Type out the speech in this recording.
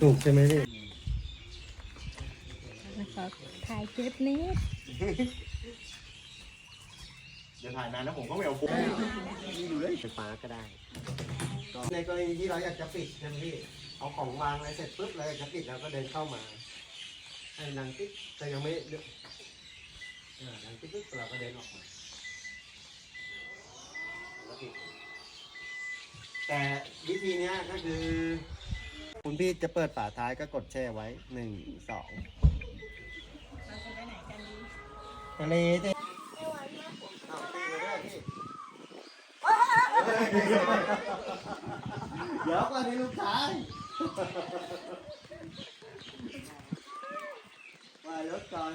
ถูกใช่ไหมพี่ขอถ่ายคลิปนี้เดี๋ยวถ่ายนานแล้วผมก็ไม่เอาปุ๊บอยู่เลยไฟฟ้าก็ได้ ในกรณีที่เราอยากจะปิดใช่ไหมพี่ เอาของวางอะไรเสร็จปุ๊บเราอยากจะปิดเราก็เดินเข้ามาให้นังติ๊กแต่ยังไม่เออนังติ๊กปุ๊บเราก็เดินออกมา แต่วิธีเนี้ยก็คือ คุณพี่จะเปิดฝาท้ายก็กดแช่ไว้หนึ่งสองทะเลสิเอาตีมาด้วยพี่เดี๋ยวก่อนให้ลูกชายมารถก่อน